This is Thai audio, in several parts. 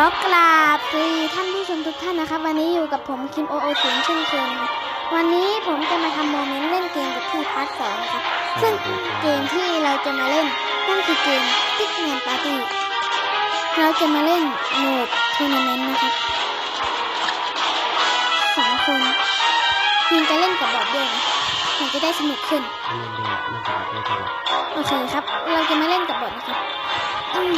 ขอกราบสวัสดีท่านผู้ชมทุกท่านนะครับ วันนี้อยู่กับผมคิมโอโอถึงเช่นเคยนะครับวันนี้ผมจะมาทำโมเมนต์เล่นเกมกับพี่พาร์ทสองนะครับซึ่งเกมที่เราจะมาเล่นนั่นคือเกม Stick Man Party เราจะมาเล่นโหมดทัวร์นาเมนต์นะครับสองคนทีมจะเล่นกับบอทด้วยนะมันจะได้สนุกขึ้นเล่นเล่นเล่นกับเล่นกับโอเคครับ เราจะมาเล่นกับบอทนะครับอืม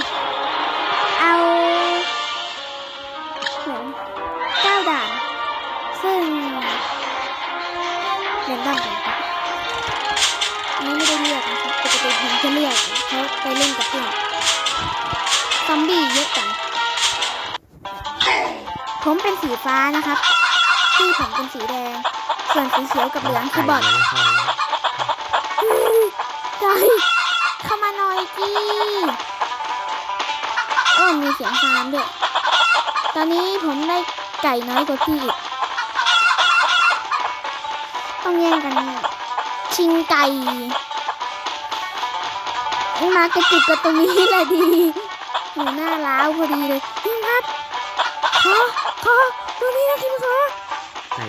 เอาโหเก้าด่าน ซึ่งเรียนดอมกันครับอันนี้ไม่ได้เลือกนะครับปกติผมจะเลือกเขาไปเล่นกับเพื่อนซอมบี้เยอะจังผมเป็นสีฟ้านะครับที่ผมเป็นสีแดง ส่วนสีเขียวกับเหลืองคือบอทไม่เข้านะใจเข้ามาหน่อยจีโอ้มีเสียงซามด้วย อนนี้ผมได้ไก่น้อยกว่าพี่อีกต้องแย่งกัน ชิงไก่มากระจุกกันตรงนี้แหละดีอยู่หน้าร้าวพอดีเลยพี่ครับขอขอตัวนี้นะทีมขอไก่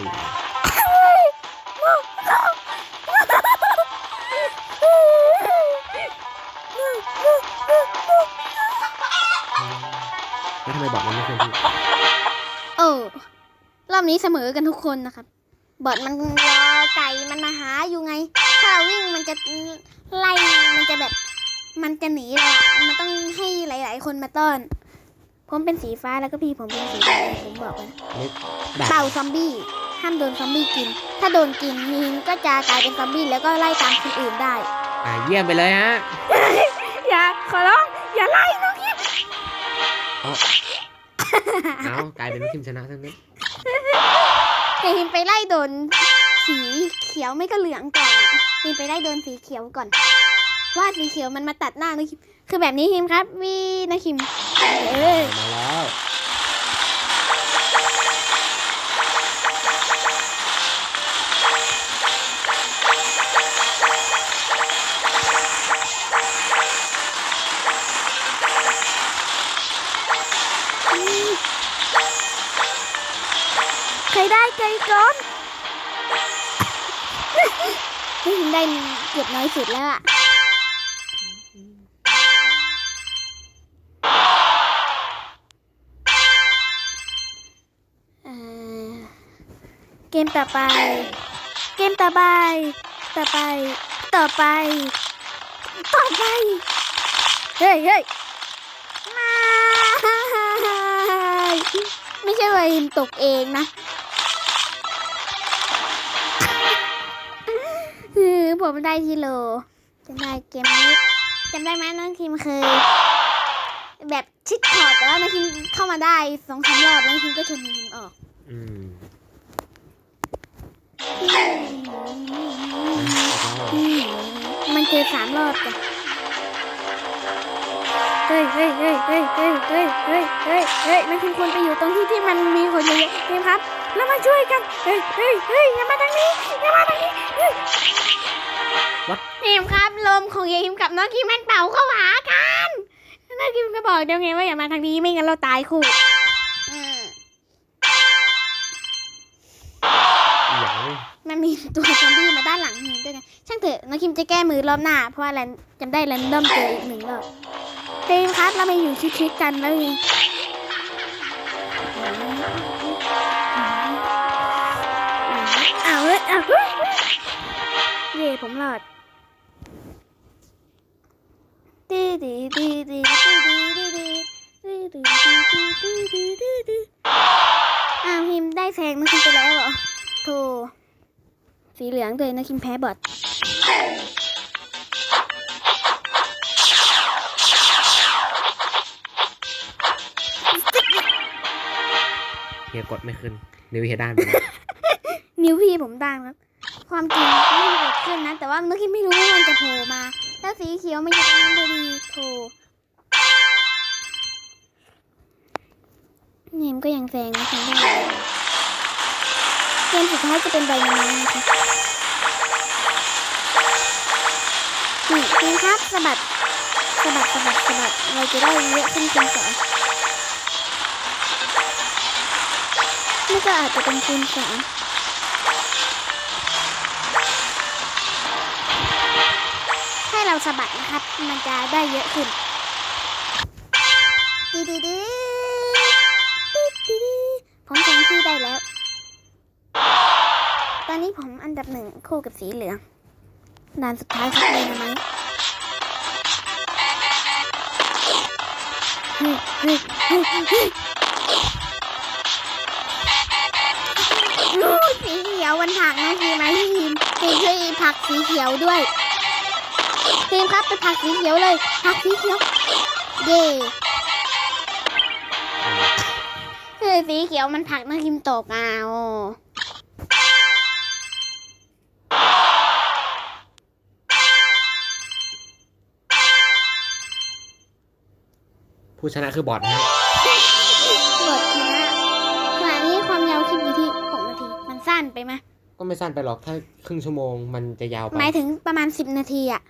นี้เสมอกันทุกคนนะครับ บอดมันรอไก่มันมาหาอยู่ไง ถ้าเราวิ่งมันจะไล่มันจะแบบมันจะหนีเราอะมันต้องให้หลาย ๆ คนมาต้อน ผมเป็นสีฟ้าแล้วก็พี่ผมเป็นสีแดงผมบอกเลยเล็กด่าเป่าซอมบี้ห้ามโดนซอมบี้กิน ถ้าโดนกินมีนก็จะกลายเป็นซอมบี้แล้วก็ไล่ตามคนอื่นได้ อ่าเยี่ยมไปเลยฮะ อย่าขอร้องอย่าไล่น้องคิมเอากลายเป็นทีมชนะทั้งนั้น แต่หิมไปไล่โดนสีเขียวไม่ก็เหลืองก่อนหิมไปไล่โดนสีเขียวก่อนเพราะว่าสีเขียวมันมาตัดหน้านะคิมคือแบบนี้หิมครับวีนะคิมเออมาแล้ว ได้ไกลก่อนได้เก็บน้อยสุดแล้วอะเกมต่อไป เกมต่อไป ต่อไป ต่อไป ต่อไป เฮ้ยเฮ้ยไม่ไม่ใช่ว่าหิมตกเองนะ ผมได้ที่โลจำได้เกมนี้จำได้ไหมน้องคิมเคยแบบชิดขอบแต่ว่าน้องคิมเข้ามาได้สองสามรอบแล้วน้องคิมก็ชนคิมออกอืมอืมมันเจอสามรอบจ้ะเฮ้ยเฮ้ยเฮ้ยเฮ้ยเฮ้ยเฮ้ยเฮ้ยเฮ้ยเฮ้ยน้องคิมควรไปอยู่ตรงที่ที่มันมีคนเยอะๆคิมครับแล้วมาช่วยกัน เฮ้ยเฮ้ยเฮ้ยอย่ามาทางนี้อย่ามาทางนี้เฮ้ย What? หิมครับลมของยายหิมกับน้องคิมมันเป่าเข้าหากันน้องคิมก็บอกเดี๋ยวไงว่าอย่ามาทางนี้ไม่งั้นเราตายคู่อืมอีหยังเลยมันมีตัวซอมบี้มาด้านหลังหิมด้วยไงช่างเถอะน้องคิมจะแก้มือรอบหน้า เพราะว่าแรนจำได้แรนดอมเจออีกหนึ่งรอบเต็มครับเรามาอยู่ชิดๆกันแล้ว ผมรอดดีดีดีดีดีดีดีดีดีดีดีดีดีดีดีอ้าวฮิมได้แซงน้องคิมไปแล้วเหรอโธ่สีเหลืองเลยนะคิมแพ้บอทเฮียกดไม่ขึ้น นิ้วเฮียด้านไปแล้วนิ้วพี่ผมดังครับ ความจริงไม่ได้เกิดขึ้นนะ แต่ว่าน้องคิมไม่รู้ว่ามันจะโผล่มา แล้วสีเขียวมันอยู่ตรงนั้นพอดีโธ่เนมก็ยังแซงนะคิมได้เกมสุดท้ายจะเป็นใบไม้นะคะนี่คิมครับสะบัดสะบัดสะบัดสะบัดเราจะได้เยอะขึ้นเป็นสองก็อาจจะเป็นคูณสาม เราสะบัดนะครับ มันจะได้เยอะขึ้นดีดีดีดีดีดีผมแซงชื่อได้แล้ว ตอนนี้ผมอันดับหนึ่งคู่กับสีเหลืองด่านสุดท้ายครับเลยนะไหมเฮ้ยเฮ้ยเฮ้ยเฮ้ยสีเขียววันผักนะทีไหมทีมทีมช่วยผักสีเขียวด้วย ทีมครับไปผักสีเขียวเลยผักสีเขียวเย่เฮ้ยสีเขียวมันผักนักทีมตกอะโอ้ผู้ชนะคือบอทนะฮะบทชนะขณะนี้ความยาวคลิปอยู่ที่6นาที มันสั้นไปไหมก็ไม่สั้นไปหรอกถ้าครึ่งชั่วโมงมันจะยาวไปหมายถึงประมาณ 10 นาทีอะ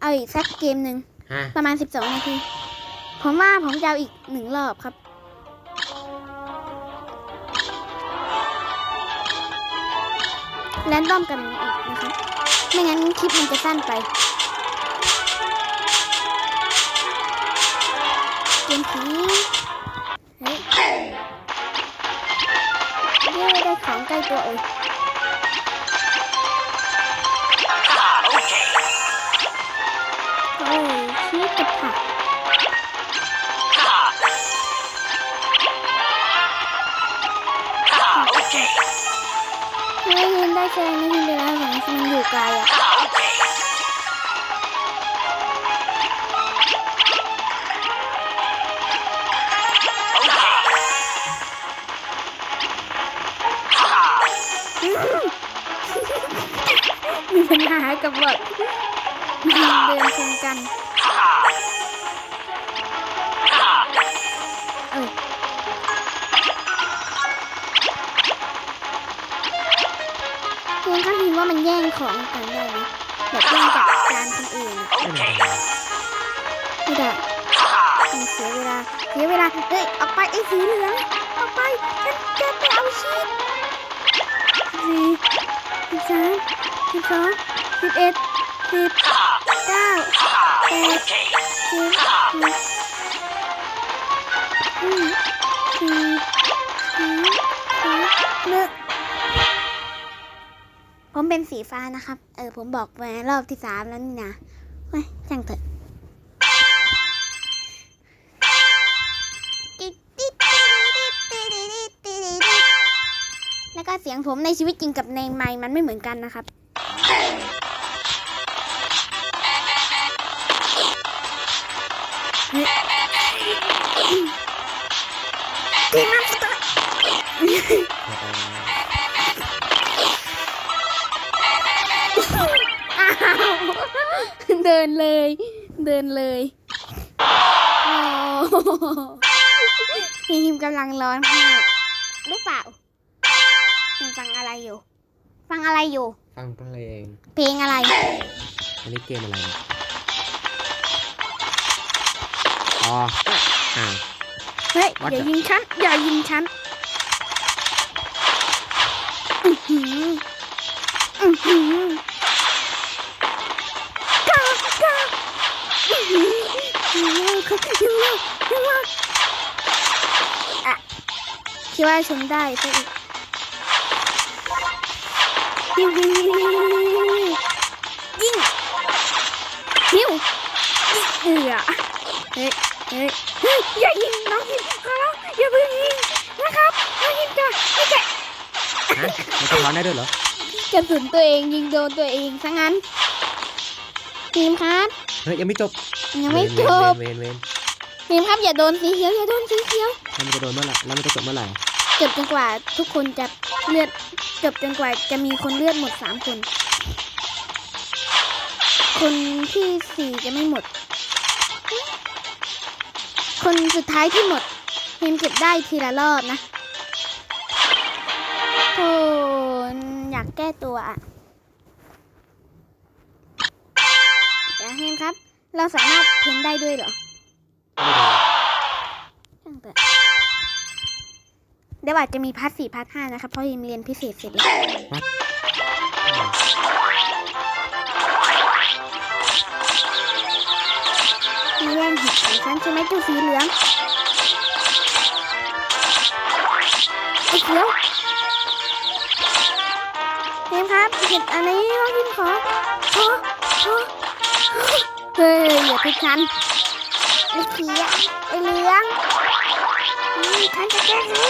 เอาอีกสักเกมหนึ่งฮะประมาณ12นาทีผมว่าผมจะเอาอีกหนึ่งรอบครับ แรนดอมกันอีกนะครับไม่งั้นคลิปมันจะสั้นไป เกมผีเฮ้ยเย้ได้ของใกล้ตัวเอ้ย โอ้ยชีสกับผักไม่ยินได้แซงไม่ยินไปแล้วของมันอยู่ไกลอะมีปัญหากับบทยิง เดินชนกัน เออคุณข้างพิมพ์ว่ามันแย่งของกันได้ไหมแบบแย่งจากจานคนอื่นอะไม่ได้ไม่ได้มันเสียเวลาเสียเวลาเฮ้ยออกไปไอ้สีเหลืองออกไปฉันจะไปเอาชีสสี่สิบสามสิบสองสิบเอ็ดสิบ ผมเป็นสีฟ้านะครับ เออ ผมบอกไปรอบที่สามแล้วนี่นะเฮ้ยช่างเถอะแล้วก็เสียงผมในชีวิตจริงกับในไมค์มันไม่เหมือนกันนะครับ เดินเลย เดินเลยโอ้พี่ฮิมกำลังร้อนมากหรือเปล่าฮิมฟังอะไรอยู่ ฟังอะไรอยู่ ฟังเพลง เพลงอะไร อันนี้เกมอะไรเนี่ยอ๋ออ่าวเฮ้ย What อย่า the- ยิงฉัน อย่ายิงฉัน อื้อ หืออือหือกากาอื้อหือยังไงยังไงยังไงอะคิดว่าชนได้ซะอีกยิงยิงยิงยิงยิงยิงเอือเฮ้ยเฮ้ยเฮ้ยอย่ายิงน้องยิงขอร้องอย่าเพิ่งยิงนะครับน้องยิงจะไม่จะ ฮะมันสะท้อนได้ด้วยเหรอกระสุนตัวเองยิงโดนตัวเองซะงั้นทีมครับ เฮ้ยยังไม่จบยังไม่จบเวนเวนเวนทีมครับอย่าโดนสีเขียวอย่าโดนสีเขียวแล้วมันจะโดนเมื่อไหร่แล้วมันจะจบเมื่อไหร่จบจนกว่าทุกคนจะเลือดจบจนกว่าจะมีคนเลือดหมดสามคน คนที่สี่จะไม่หมด คนสุดท้ายที่หมดทีมเก็บได้ทีละรอบนะ โอ้อยากแก้ตัวอะเดี๋ยวเฮมครับ เราสามารถเพ้นได้ด้วยเหรอไม่โดนช่างเถอะดี๋ยวอาจจะมีพาร์ทสี่พาร์ทห้านะครับ เพราะยิมเรียนพิเศษเสร็จแล้วมาแย่งเห็ดของฉันใช่ไหมเจ้าสีเหลืองไอ้เขียว ครับเห็ดอันนี้น้องพิมขอขอขอเฮ้ยอย่าทุบฉันไอ้เขียไอ้เหลืองอืมฉันจะแก้แค้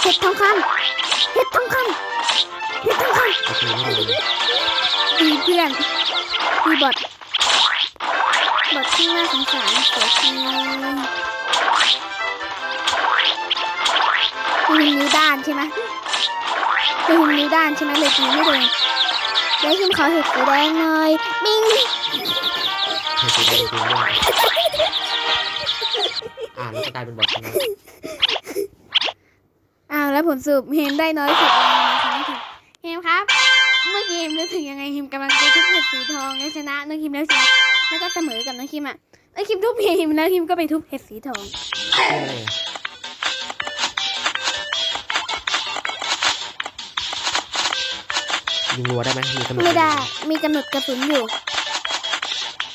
เห็ดทองคำเห็ดทองคำเห็ดทองคำดีเพื่อนดีบอทบอทที่น่าสงสารเสียที คือนิ้วด้านใช่ไหมคือนิ้วด้านใช่ไหมเลยตีไม่โดนเดี๋ยวคิมขอเห็ดสีแดงหน่อยมิงให้สีแดงจริงด้วยอ่าแล้วก็กลายเป็นบอทใช่ไหมอ้าวแล้วผลสรุปเฮมได้น้อยสุดเลยนะคะเฮมครับ เมื่อกี้เฮมรู้สึกยังไงเฮมกำลังจะทุบเห็ดสีทองแล้วชนะน้องคิมแล้วชนะแล้วก็เสมอกับน้องคิมอะน้องคิมทุบเฮมแล้วคิมก็ไปทุบเห็ดสีทอง ยิงรัวได้ไหมมีกำหนดไม่ได้ มีกำหนดกระสุนอยู่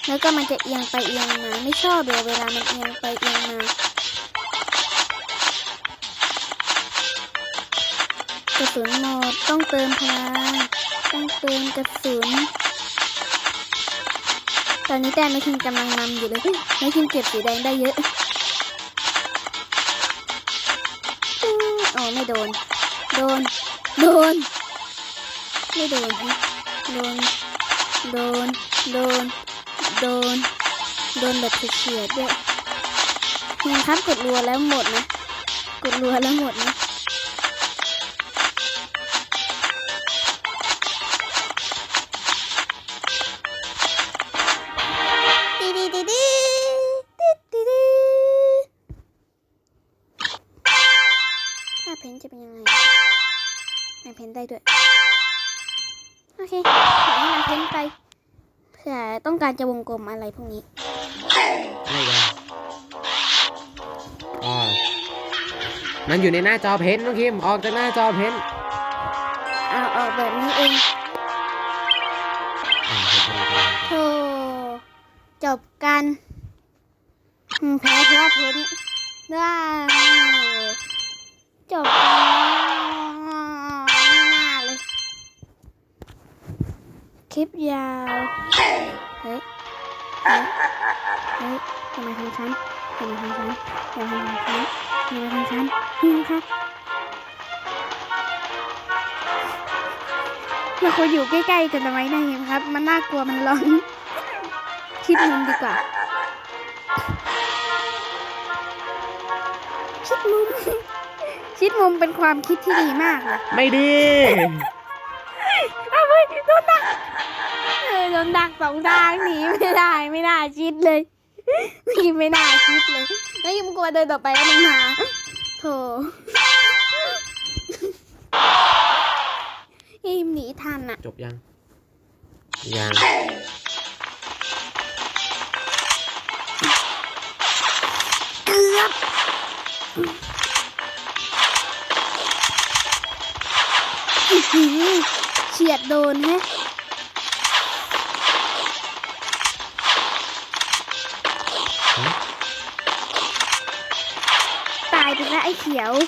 แล้วก็มันจะเอียงไปเอียงมา ไม่ชอบเลยเวลามันเอียงไปเอียงมากระสุนหมดต้องเติมพลังต้องเติมกระสุน ตอนนี้แต่ไม่คิมกำลังนำอยู่เลยไม่คิมเก็บสีแดงได้เยอะตึ้งอ๋อไม่โดน โดน โดน ไม่โดนฮะโดน โดน โดน โดน โดนแบบเฉียดด้วยนะครับกดรัวแล้วหมดนะ กดรัวแล้วหมดนะ จะวงกลมอะไรพวกนี้ไม่ได้อ่ามันอยู่ในหน้าจอเพ้นท์น้องคิมออกจากหน้าจอเพ้นท์เอาออกแบบนี้เองอ่าเพ้นท์ก็ได้โธ่จบกันอืมแพ้เพราะว่าเพ้นได้จบกันไม่น่าเลยคลิปยาว ทำไมทำฉันทำไมทำฉันทำไมทำฉันทำไมทำฉันนี่ครับเราควรอยู่ใกล้ๆกันทำไมนะเห็นครับ มันน่ากลัวมันร้อนชิดมุมดีกว่าชิดมุมชิดมุมเป็นความคิดที่ดีมากเลยไม่ดี โดนดักสองทางหนีไม่ได้ไม่น่าชิดเลยนี่ไม่น่าชิดเลยแล้วยิมกลัวเดินต่อไปแล้วมันมาโถยิมหนีทันอะจบยัง ยังเกือบอื้อหือเฉียดโดนแฮะ ไปแล้วไอ้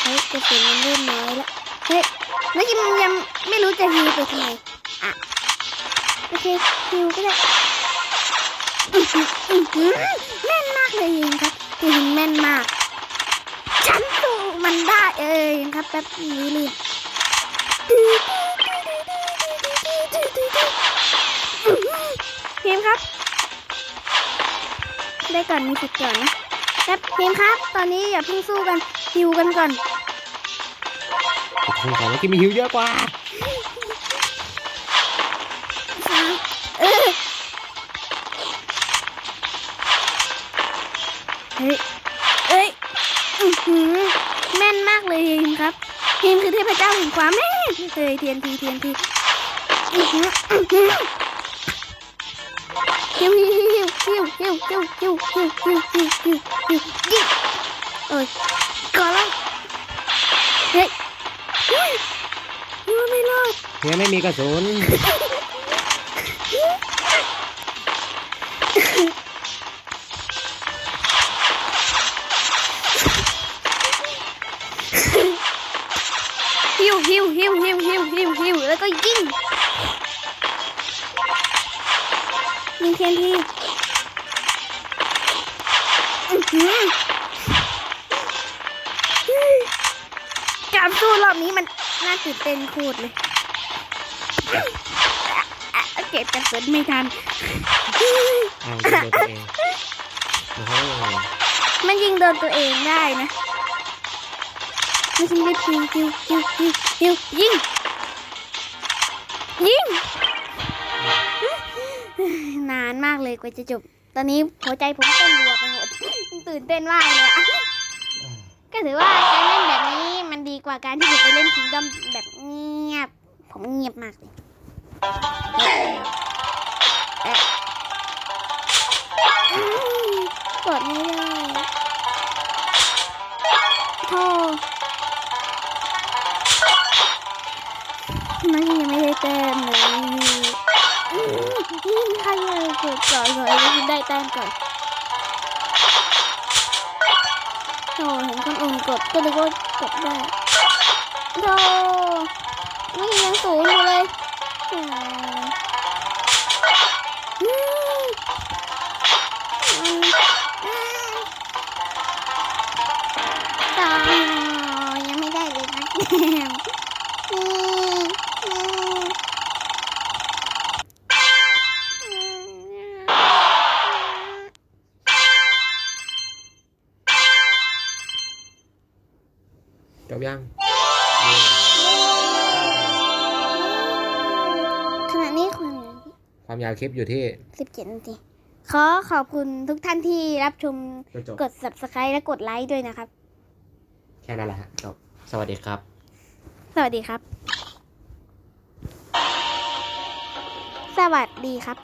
เขียวเฮ้ยกระสุนมันเริ่มน้อยแล้วเฮ้ยแล้วยังยังไม่รู้จะฮิวไปทำไมอะโอเคฮิวก็ได้อืออือแม่นมากเลยยิงครับยิงแม่นมากฉันสู้มันได้เองครับแป๊บนี้เลยทีมครับ ได้ก่อนมีสิทธิ์ก่อนนะ ครับทีมครับ ตอนนี้อย่าเพิ่งสู้กันฮิวกันก่อนอีกคนของน้องคิมมีหิวเยอะกว่าเออเฮ้ย เอ้ยอื้อหือแม่นมากเลยทีมครับ ทีมคือเทพเจ้าแห่งความแม่นเฮ้ยเทียนทีเทียนทีอื้อหืออื้อหือฮิวฮิวฮิวฮิวฮิวฮิวฮิวฮิวฮิวฮิว ฮิวฮิวฮิวยิงเอ้ยก่อนแล้วเฮ้ยเฮ้ยนึกว่าไม่รอดเฮียไม่มีกระสุนฮิวฮิวฮิวฮิวฮิวฮิวฮิวแล้วก็ยิงยิงเทียนที การสู้รอบนี้มันน่าตื่นเต้นโคตรเลยอะอะเก็บกระสุนไม่ทันอ้าวยิงโดนตัวเองโอ้โหมันยิงโดนตัวเองได้นะไม่ใช่รีบยิงยิงยิงยิงยิงยิง ยิง นานมากเลยกว่าจะจบ ตอนนี้หัวใจผมเต้นรัวไปหมด ตื่นเต้นมากเลยอะก็ถือว่าการเล่นแบบนี้มันดีกว่าการที่ผมไปเล่นคิงดอมแบบเงียบ ผมเงียบมากเลยเอ๊ะอืมกดไม่ได้โธ่มันยังไม่ได้แต้มเลยอืมใครเลยกดก่อนก่อนแล้วได้แต้มก่อน โธ่เห็นคนอื่นกดก็เลยว่ากดได้โธ่นี่ยังสูงอยู่เลยอืมอืมอืมอืมต่อยังไม่ได้เลยนะ จบยังขณะนี้คุณความยาวคลิปอยู่ที่สิบเจ็ดนาทีขอขอบคุณทุกท่านที่รับชมจบกด subscribe และกดไลค์ด้วยนะครับ แค่นั้นแหละฮะจบสวัสดีครับ สวัสดีครับ สวัสดีครับ